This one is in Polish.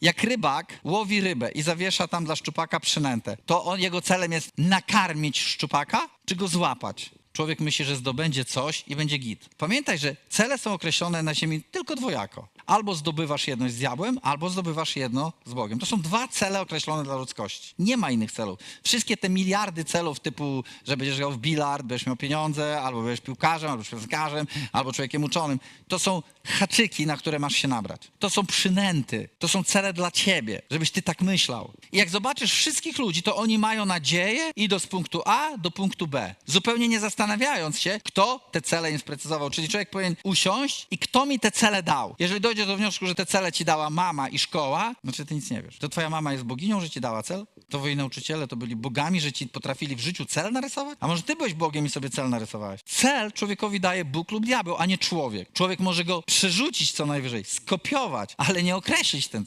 Jak rybak łowi rybę i zawiesza tam dla szczupaka przynętę, to on, jego celem jest nakarmić szczupaka, czy go złapać? Człowiek myśli, że zdobędzie coś i będzie git. Pamiętaj, że cele są określone na ziemi tylko dwojako. Albo zdobywasz jedność z diabłem, albo zdobywasz jedno z Bogiem. To są dwa cele określone dla ludzkości. Nie ma innych celów. Wszystkie te miliardy celów typu, że będziesz grał w bilard, będziesz miał pieniądze, albo będziesz piłkarzem, albo piosenkarzem, albo człowiekiem uczonym. To są haczyki, na które masz się nabrać. To są przynęty. To są cele dla ciebie, żebyś ty tak myślał. I jak zobaczysz wszystkich ludzi, to oni mają nadzieję idą z punktu A do punktu B. Zupełnie nie zastanawiając się, kto te cele im sprecyzował. Czyli człowiek powinien usiąść i kto mi te cele dał. Jeżeli dojdziesz do wniosku, że te cele ci dała mama i szkoła, znaczy ty nic nie wiesz. To twoja mama jest boginią, że ci dała cel? To twoi nauczyciele to byli bogami, że ci potrafili w życiu cel narysować? A może ty byłeś Bogiem i sobie cel narysowałeś? Cel człowiekowi daje Bóg lub diabeł, a nie człowiek. Człowiek może go przerzucić co najwyżej, skopiować, ale nie określić ten cel.